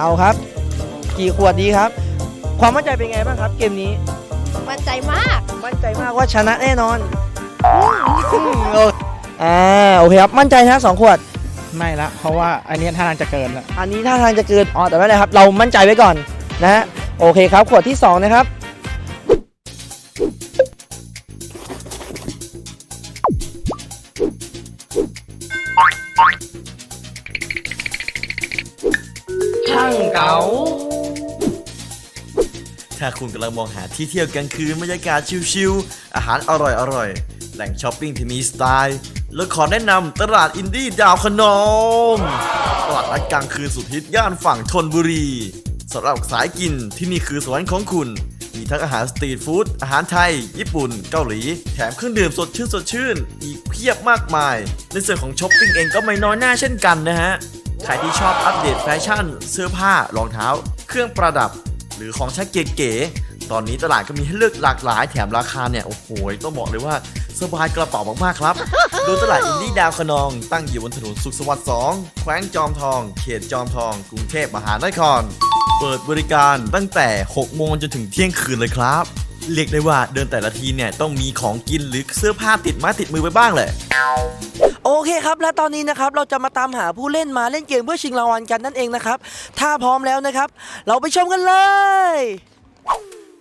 เอาครับ กี่ขวดดีครับ ความมั่นใจเป็นไงบ้างครับ เกมนี้ มั่นใจมาก มั่นใจมากว่าชนะแน่นอนอืมโออ่าโอเคครับมั่นใจนะสองขวด ไม่ละ เพราะว่าอันนี้ท่าทางจะเกินละอันนี้ท่าทางจะเกินอ๋อแต่ไม่เป็นไรครับ เรามั่นใจไว้ก่อนนะฮะโอเคครับ ขวดที่2นะครับางเก๋าถ้าคุณกำลังมองหาที่เที่ยวกลางคืนบรรยากาศชิลๆ อาหารอร่อยๆ แหล่งช้อปปิ้งที่มีสไตล์ แล้วขอแนะนำตลาดอินดี้ดาวขนองตลาดนัดกลางคืนสุดฮิตย่านฝั่งธนบุรีสำหรับสายกินที่นี่คือสวรรค์ของคุณ มีทั้งอาหารสตรีทฟู้ดอาหารไทย ญี่ปุ่น เกาหลี แถมเครื่องดื่มสดชื่นสดชื่น อีกเพียบมากมาย ในส่วนของช้อปปิ้งเองก็ไม่น้อยหน้าเช่นกันนะฮะ ใครที่ชอบอัปเดตแฟชั่น เสื้อผ้ารองเท้า เครื่องประดับ หรือของใช้เก๋ๆตอนนี้ตลาดก็มีให้เลือกหลากหลายแถมราคาเนี่ย โอ้โห ต้องบอกเลยว่าสบายกระเป๋ามากๆครับ โดยตลาดอินดี้ดาวคะนอง ตั้งอยู่บนถนนสุขสวัสดิ์2แขวงจอมทอง เขตจอมทอง กรุงเทพมหานคร เปิดบริการตั้งแต่ 6 โมงจนถึงเที่ยงคืนเลยครับเรียกได้ว่าเดินแต่ละทีเนี่ยต้องมีของกินหรือเสื้อผ้าติดม้ติดมือไปบ้างเลย โอเคครับ และตอนนี้นะครับเราจะมาตามหาผู้เล่นมาเล่นเกมเพื่อชิงรางวัลกันนั่นเองนะครับ ถ้าพร้อมแล้วนะครับ เราไปชมกันเลย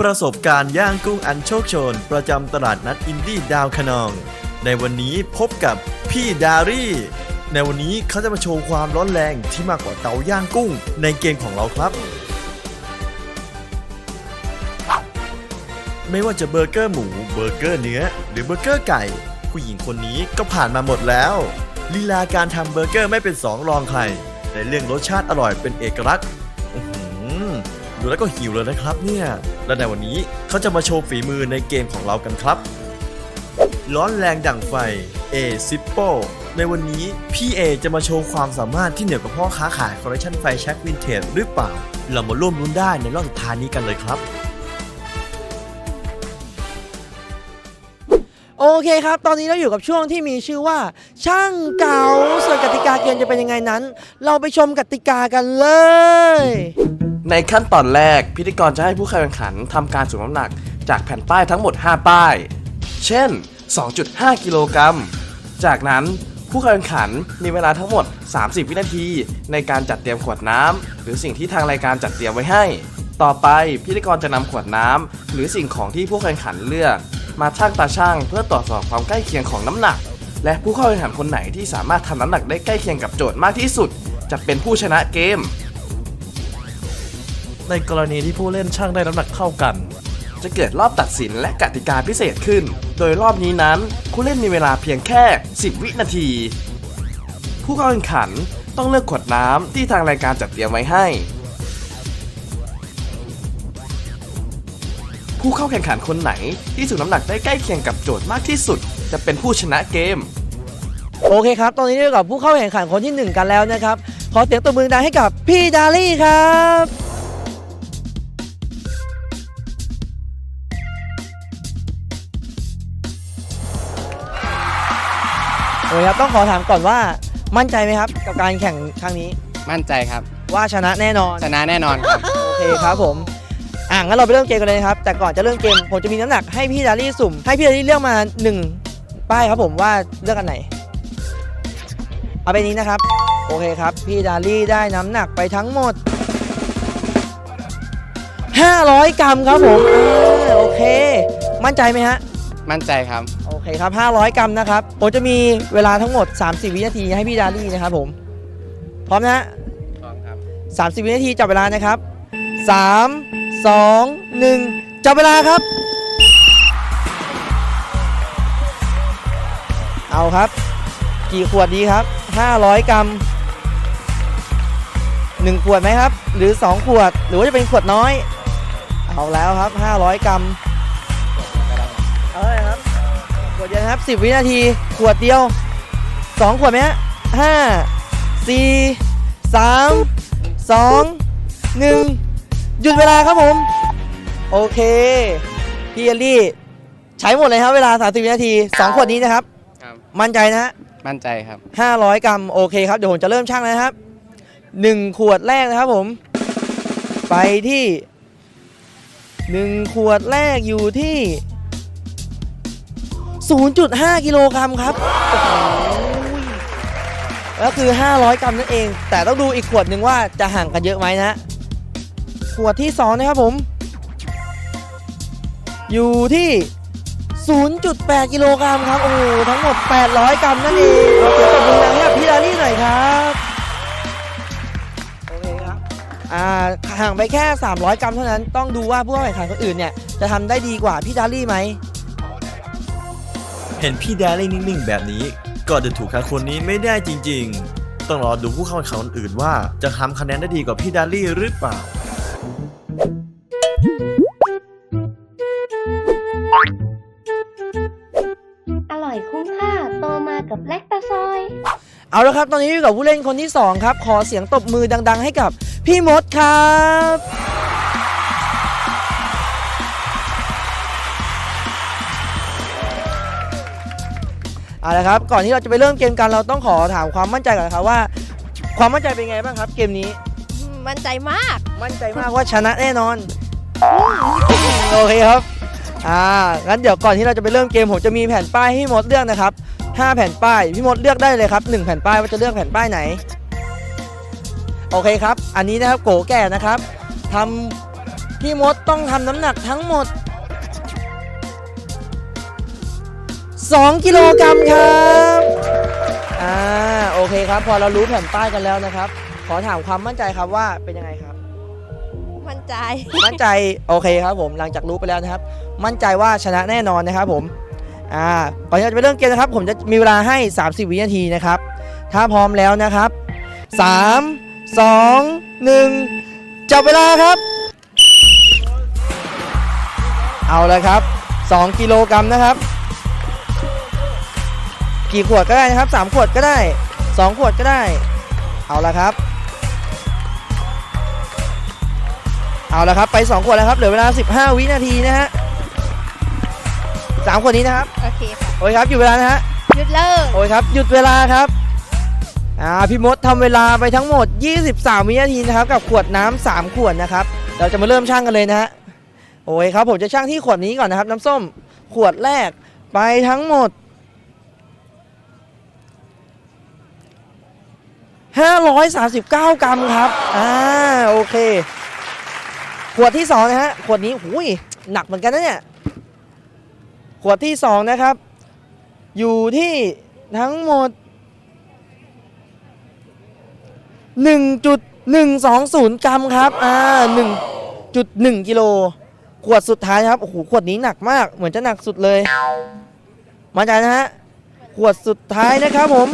ประสบการณ์ย่างกุ้งอันโชคโชน ประจำตลาดนัดอินดี้ดาวคนอง ในวันนี้พบกับพี่ดารี่ ในวันนี้เขาจะมาโชว์ความร้อนแรงที่มากกว่าเตาย่างกุ้ง ในเกมของเราครับไม่ว่าจะเบอร์เกอร์หมู เบอร์เกอร์เนื้อ หรือเบอร์เกอร์ไก่ ผู้หญิงคนนี้ก็ผ่านมาหมดแล้วลีลาการทำเบอร์เกอร์ไม่เป็นสองรองใครในเรื่องรสชาติอร่อยเป็นเอกลักษณ์ดูแล้วก็หิวเลยนะครับเนี่ย และในวันนี้เขาจะมาโชว์ฝีมือในเกมของเรากันครับ ร้อนแรงดั่งไฟ A s i p p o ในวันนี้พี่เอจะมาโชว์ความสามารถที่เหนือกว่าพ่อค้าขายคอลเลคชันไฟแช็กวินเทจหรือเปล่า เรามาร่วมรุ้นได้ในรอบสุดท้ายนี้กันเลยครับ เคครับ ตอนนี้เราอยู่กับช่วงที่มีชื่อว่า ช่างเก๋าส่วนกติกาเกมจะเป็นยังไงนั้น เราไปชมกติกากันเลย ในขั้นตอนแรกพิธีกรจะให้ผู้เข้าแข่งขันทำการสุ่มน้ำหนัก จากแผ่นป้ายทั้งหมด 5 ป้าย เช่น 2.5 กิโลกรัม จากนั้นผู้เข้าแข่งขันมีเวลาทั้งหมด 30 วินาที ในการจัดเตรียมขวดน้ำหรือสิ่งที่ทางรายการจัดเตรียมไว้ให้ ต่อไปพิธีกรจะนำขวดน้ำหรือสิ่งของที่ผู้แข่งขันเลือก มาชั่งตาช่างเพื่อตรวจสอบความใกล้เคียงของน้ำหนัก และผู้เข้าแข่งขันคนไหนที่สามารถทำน้ำหนักได้ใกล้เคียงกับโจทย์มากที่สุด จะเป็นผู้ชนะเกม ในกรณีที่ผู้เล่นช่างได้น้ำหนักเท่ากัน จะเกิดรอบตัดสินและกติกาพิเศษขึ้น โดยรอบนี้นั้นผู้เล่นมีเวลาเพียงแค่ 10 วินาที ผู้เข้าแข่งขันต้องเลือกขวดน้ำที่ทางรายการจัดเตรียมไว้ให้ ผู้เข้าแข่งขันคนไหนที่สูงน้ำหนักได้ใกล้เคียงกับโจทย์มากที่สุด จะเป็นผู้ชนะเกม โอเคครับ ตอนนี้เราอยู่กับผู้เข้าแข่งขันคนที่ 1 กันแล้วนะครับ ขอเสียงตบมือดังให้กับพี่ดารี่ครับ โอเคครับ ต้องขอถามก่อนว่ามั่นใจไหมครับ กับการแข่งครั้งนี้ มั่นใจครับ ว่าชนะแน่นอน ชนะแน่นอนครับ โอเคครับผม อะงั้นเราไปเริ่มเกมกันเลยนะครับ แต่ก่อนจะเริ่มเกมผมจะมีน้ำหนักให้พี่ดารี่สุ่ม ให้พี่ดารี่เลือกมาหนึ่งป้ายครับผมว่าเลือกอันไหน เอาไปนี้นะครับ โอเคครับ พี่ดารี่ได้น้ำหนักไปทั้งหมด 500 กรัมครับผมอ่าโอเค มั่นใจไหมฮะ มั่นใจครับ โอเคครับ 500 กรัมนะครับผมจะมีเวลาทั้งหมด 30 วินาทีให้พี่ดารี่นะครับผม พร้อมนะฮะพร้อมครับ 30 วินาทีจับเวลานะครับ 3 2 1 จับเวลาครับ เอาครับ กี่ขวดดีครับ 500 กรัม 1 ขวดไหมครับ หรือ 2 ขวด หรือว่าจะเป็นขวดน้อย เอาแล้วครับ 500 กรัมเอาเลยครับ ขวดเดียวครับ 10 วินาที ขวดเดียว 2 ขวดไหมฮะห้าสี่สามสอง หนึ่งหยุดเวลาครับผม โอเคพี่เอลลี่ ใช้หมดเลยครับเวลา 30 วินาที 2 ขวดนี้นะครับ ครับ มั่นใจนะฮะมั่นใจครับ 500 กรัม โอเคครับ เดี๋ยวผมจะเริ่มชั่งแล้วนะครับ 1 ขวดแรกนะครับผม ไปที่ 1 ขวดแรกอยู่ที่ 0.5 กิโลกรัมครับโอ้โหแล้วคือ 500 กรัมนั่นเอง แต่ต้องดูอีกขวดหนึ่งว่าจะห่างกันเยอะไหมนะ วดที่ 2 นะครับผม อยู่ที่ 0.8 กิโลกรัมครับ โอ้โหทั้งหมด 800 กรัมนั่นเองเราเสียงตบมือดังให้กับพี่ลาลี่หน่อยครับโอเคครับอ่าห่างไปแค่ 300 กรัมเท่านั้นต้องดูว่าผู้แข่งขันคนอื่นเนี่ยจะทำได้ดีกว่าพี่ดาลี่ไหมเห็นพี่แดลี่นิ่งๆ แบบนี้ก็จะถูกใครคนนี้ไม่ได้จริงๆ ต้องรอดูผู้เข้าแข่งขันคนอื่นว่าจะทำคะแนนได้ดีกว่าพี่แดลี่หรือเปล่า เอาละครับ ตอนนี้อยู่กับผู้เล่นคนที่ 2 ครับ ขอเสียงตบมือดัง ๆ ให้กับพี่มดครับ เอาละครับ ก่อนที่เราจะไปเริ่มเกมกันเราต้องขอถามความมั่นใจก่อนนะครับว่า ความมั่นใจเป็นไงบ้างครับ เกมนี้ มั่นใจมาก มั่นใจมากว่าชนะแน่นอน โอเคครับ อ่า งั้นเดี๋ยวก่อนที่เราจะไปเริ่มเกมผมจะมีแผ่นป้ายให้พี่มดเลือกนะครับ 5 แผ่นป้าย พี่มดเลือกได้เลยครับ 1 แผ่นป้ายว่าจะเลือกแผ่นป้ายไหน โอเคครับ อันนี้นะครับโกแก่นะครับทำพี่มดต้องทำน้ำหนักทั้งหมด 2 กิโลกรัมครับอ่าโอเคครับ พอเรารู้แผ่นป้ายกันแล้วนะครับ ขอถามความมั่นใจครับว่าเป็นยังไงครับ มั่นใจ มั่นใจโอเคครับผมหลังจากรู้ไปแล้วนะครับ มั่นใจว่าชนะแน่นอนนะครับผม อ่าก่อนที่เราจะไปเริ่มเกมนะครับ ผมจะมีเวลาให้ 30 วินาทีนะครับ ถ้าพร้อมแล้วนะครับ 3 2 1 จับเวลาครับ เอาลยครับ 2 กิโลกรัมนะครับ กี่ขวดก็ได้นะครับ 3 ขวดก็ได้ 2 ขวดก็ได้ เอาละครับ เอาละครับไป 2 ขวดแล้วครับ เหลือเวลา 15 วินาทีนะฮะ สามขวดนี้นะครับ โอเคค่ะ โอ้ยครับหยุดเวลานะฮะ หยุดเลิกโอ้ยครับ หยุดเวลาครับ อ่า พี่มดทำเวลาไปทั้งหมด 23วินาทีนะครับ กับขวดน้ำ3ขวดนะครับ เราจะมาเริ่มช่างกันเลยนะฮะ โอ้ยครับ ผมจะช่างที่ขวดนี้ก่อนนะครับ น้ำส้ม ขวดแรกไปทั้งหมด539 กรัมครับ อ่า โอเค ขวดที่สองนะฮะ ขวดนี้หูยหนักเหมือนกันนะเนี่ย ขวดที่สองนะครับ อยู่ที่ทั้งหมด 1.120 กรัมครับอ่า1.1 กิโลขวดสุดท้ายนะครับโอ้โหขวดนี้หนักมาก เหมือนจะหนักสุดเลย มาใจนะฮะขวดสุดท้ายนะครับผม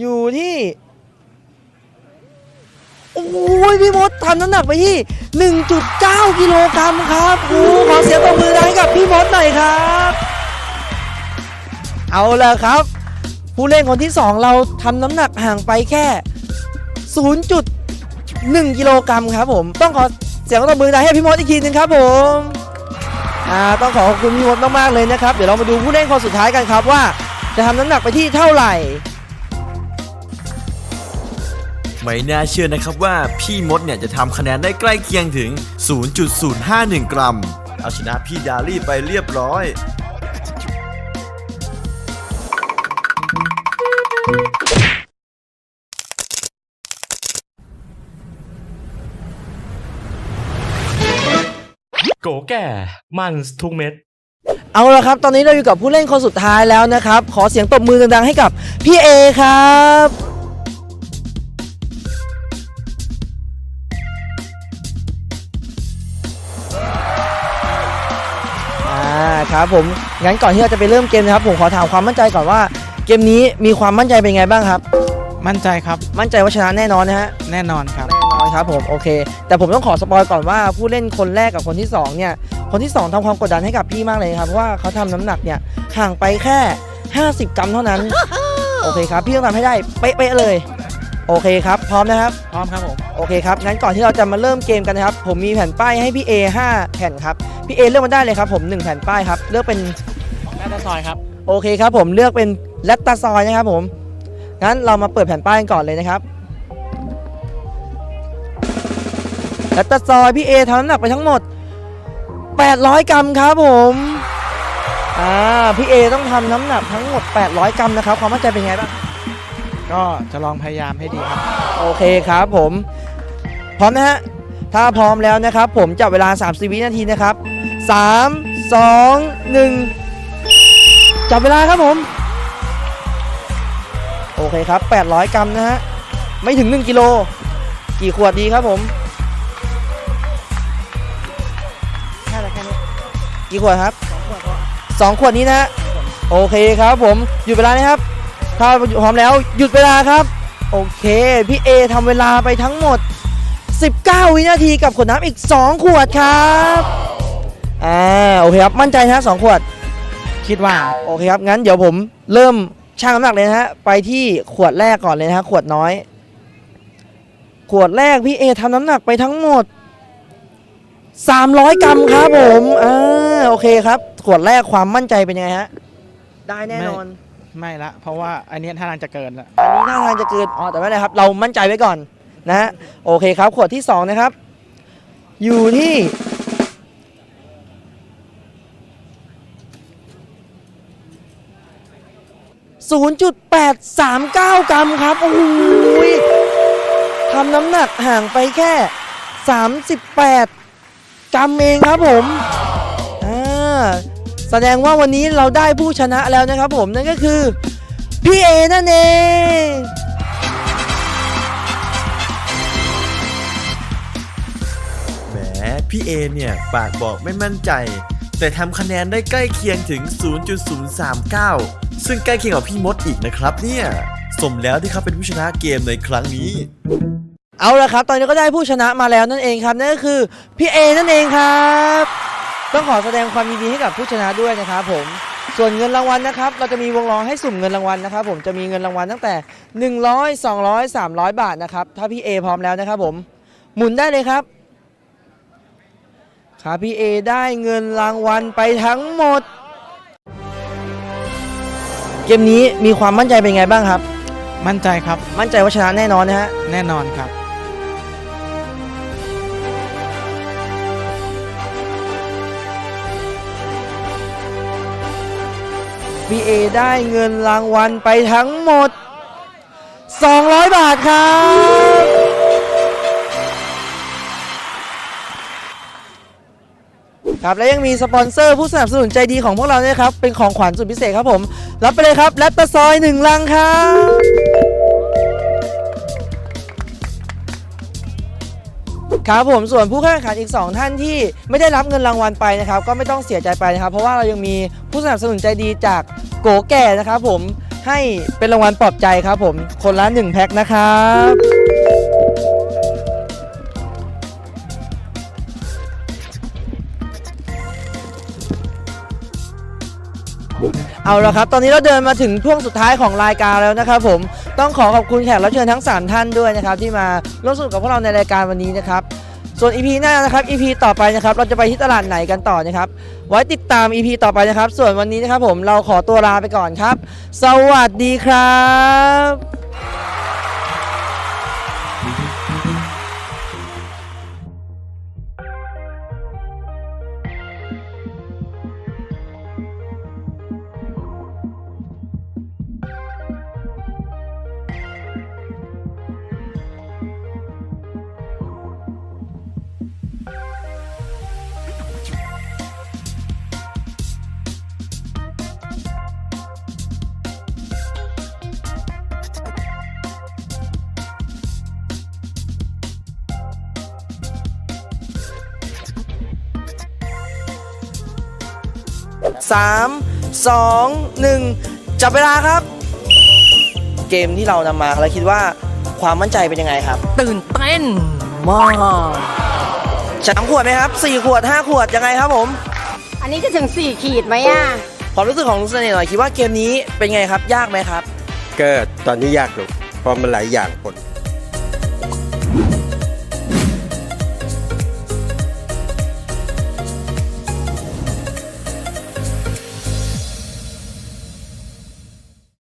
อยู่ที่ โอ้ยพี่มดทำน้ำหนักไปที่ 1.9 กิโลกรัมครับโอ้ขอเสียงตบมือให้กับพี่มดหน่อยครับ เอาละครับ ผู้เล่นคนที่ 2 เราทำน้ำหนักห่างไปแค่ 0.1 กิโลกรัมครับผม ต้องขอเสียงตบมือดังให้พี่มดอีกทีหนึงครับผมอ่าต้องขอขอบคุณพี่มดมากๆเลยนะครับ เดี๋ยวเรามาดูผู้เล่นคนสุดท้ายกันครับว่า จะทำน้ำหนักไปที่เท่าไหร่ ไม่น่าเชื่อนะครับว่าพี่มดเนี่ยจะทำคะแนนได้ใกล้เคียงถึง 0.051 กรัม เอาชนะพี่ดาลี่ไปเรียบร้อย โกแก่มันทุกเม็ด เอาละครับ ตอนนี้เราอยู่กับผู้เล่นคนสุดท้ายแล้วนะครับ ขอเสียงตบมือดังๆให้กับพี่เอครับ ครับผมงั้นก่อนที่เราจะไปเริ่มเกมนะครับผมขอถามความมั่นใจก่อนว่า เกมนี้มีความมั่นใจเป็นไงบ้างครับ มั่นใจครับ มั่นใจว่าชนะแน่นอนนะฮะแน่นอนครับ แน่นอนครับผมโอเค แต่ผมต้องขอสปอยก่อนว่าผู้เล่นคนแรกกับคนที่สองเนี่ยคนที่สองทำความกดดันให้กับพี่มากเลยครับเพราะว่าเขาทำน้ำหนักเนี่ยห่างไปแค่ 50 กรัมเท่านั้น โอเคครับ พี่ต้องทำให้ได้เป๊ะๆเลย โอเคครับ พร้อมนะครับ พร้อมครับผม โอเคครับ งั้นก่อนที่เราจะมาเริ่มเกมกันนะครับ ผมมีแผ่นป้ายให้พี่ A 5แผ่นครับ พี่ A เลือกมาได้เลยครับ ผม1แผ่นป้ายครับ เลือกเป็นแม่ตาซอยครับ โอเคครับ ผมเลือกเป็นแลคตาซอยนะครับผม งั้นเรามาเปิดแผ่นป้ายกันก่อนเลยนะครับและตะซอยพี่เอทำน้ำหนักไปทั้งหมด 800 กรัมครับผม อ่า พี่เอต้องทำน้ำหนักทั้งหมด 800 กรัมนะครับ ความมั่นใจเป็นไงบ้าง ก็จะลองพยายามให้ดีครับ โอเคครับผม พร้อมนะฮะ ถ้าพร้อมแล้วนะครับ ผมจับเวลา 30 วินาทีนะครับ 3 2 1 จับเวลาครับผม โอเคครับ 800 กรัมนะฮะ ไม่ถึง 1 กิโล กี่ขวดดีครับผมน่าจะแค่นี้กี่ขวดครับ 2 ขวดนี้นะฮะ โอเคครับผมหยุดเวลานะครับ ถ้าพร้อมแล้วหยุดเวลาครับ โอเคพี่เอทำเวลาไปทั้งหมด 19 วินาทีกับขวดน้ำอีก 2 ขวดครับอ่าโอเคครับมั่นใจนะสองขวด คิดว่าโอเคครับงั้นเดี๋ยวผมเริ่มชั่งน้ำหนักเลยนะฮะไปที่ขวดแรกก่อนเลยนะฮะขวดน้อย ขวดแรกพี่เอทำน้ำหนักไปทั้งหมด 300 กรัมครับผมอ่าโอเคครับ ขวดแรกความมั่นใจเป็นยังไงฮะได้แน่นอน ไม่ละ เพราะว่าอันนี้ท่าทางจะเกินละอันนี้ท่าทางจะเกินอ๋อแต่ไม่เป็นไรครับ เรามั่นใจไว้ก่อนนะฮะโอเคครับ ขวดที่ 2 นะครับ อยู่ที่0.839กรัมครับ โอ้โหยทำน้ำหนักห่างไปแค่38กรัมเองครับผมอ่า แสดงว่าวันนี้เราได้ผู้ชนะแล้วนะครับผมนั่นก็คือพี่เอนั่นเองแหมพี่เอเนี่ยปากบอกไม่มั่นใจ แต่ทำคะแนนได้ใกล้เคียงถึง 0.039 ซึ่งใกล้เคียงกับพี่มดอีกนะครับเนี่ยสมแล้วที่เขาเป็นผู้ชนะเกมในครั้งนี้ เอาละครับ ตอนนี้ก็ได้ผู้ชนะมาแล้วนั่นเองครับนั่นก็คือพี่เอนั่นเองครับ ต้องขอแสดงความยินดีให้กับผู้ชนะด้วยนะครับผม ส่วนเงินรางวัลนะครับ เราจะมีวงล้อให้สุ่มเงินรางวัลนะครับ ผมจะมีเงินรางวัลตั้งแต่ 100 200 300 บาทนะครับ ถ้าพี่เอพร้อมแล้วนะครับ ผม หมุนได้เลยครับครับพี่เอได้เงินรางวัลไปทั้งหมด เกมนี้มีความมั่นใจเป็นไงบ้างครับ มั่นใจครับ มั่นใจว่าชนะแน่นอนนะฮะ แน่นอนครับ พี่เอได้เงินรางวัลไปทั้งหมด 200 บาทครับ ครับและยังมีสปอนเซอร์ผู้สนับสนุนใจดีของพวกเราเนี่ยครับ เป็นของขวัญสุดพิเศษครับผม รับไปเลยครับแลปตาซอยหนึ่งลังครับ ครับผมส่วนผู้เข้าแข่งขันอีก 2 ท่านที่ไม่ได้รับเงินรางวัลไปนะครับ ก็ไม่ต้องเสียใจไปนะครับ เพราะว่าเรายังมีผู้สนับสนุนใจดีจากโกแก่นะครับ ผมให้เป็นรางวัลปลอบใจครับ ผมคนละ1แพ็คนะครับเอาละครับ ตอนนี้เราเดินมาถึงช่วงสุดท้ายของรายการแล้วนะครับผม ต้องขอขอบคุณแขกรับเชิญทั้ง 3 ท่านด้วยนะครับที่มาร่วมสนุกกับพวกเราในรายการวันนี้นะครับส่วน EP หน้านะครับ EP ต่อไปนะครับเราจะไปที่ตลาดไหนกันต่อนะครับ ไว้ติดตาม EP ต่อไปนะครับ ส่วนวันนี้นะครับผมเราขอตัวลาไปก่อนครับ สวัสดีครับ 3 2 1 จับเวลาครับ เกมที่เรานำมาเราคิดว่าความมั่นใจเป็นยังไงครับ ตื่นเต้นมากสามขวดไหมครับสี่ขวดห้าขวดยังไงครับผม อันนี้จะถึง 4 ขีดไหมอะ ความรู้สึกของลุงเสน่ห์หน่อยคิดว่าเกมนี้เป็นไงครับยากไหมครับ ก็ตอนนี้ยากอยู่เพราะมันหลายอย่างปน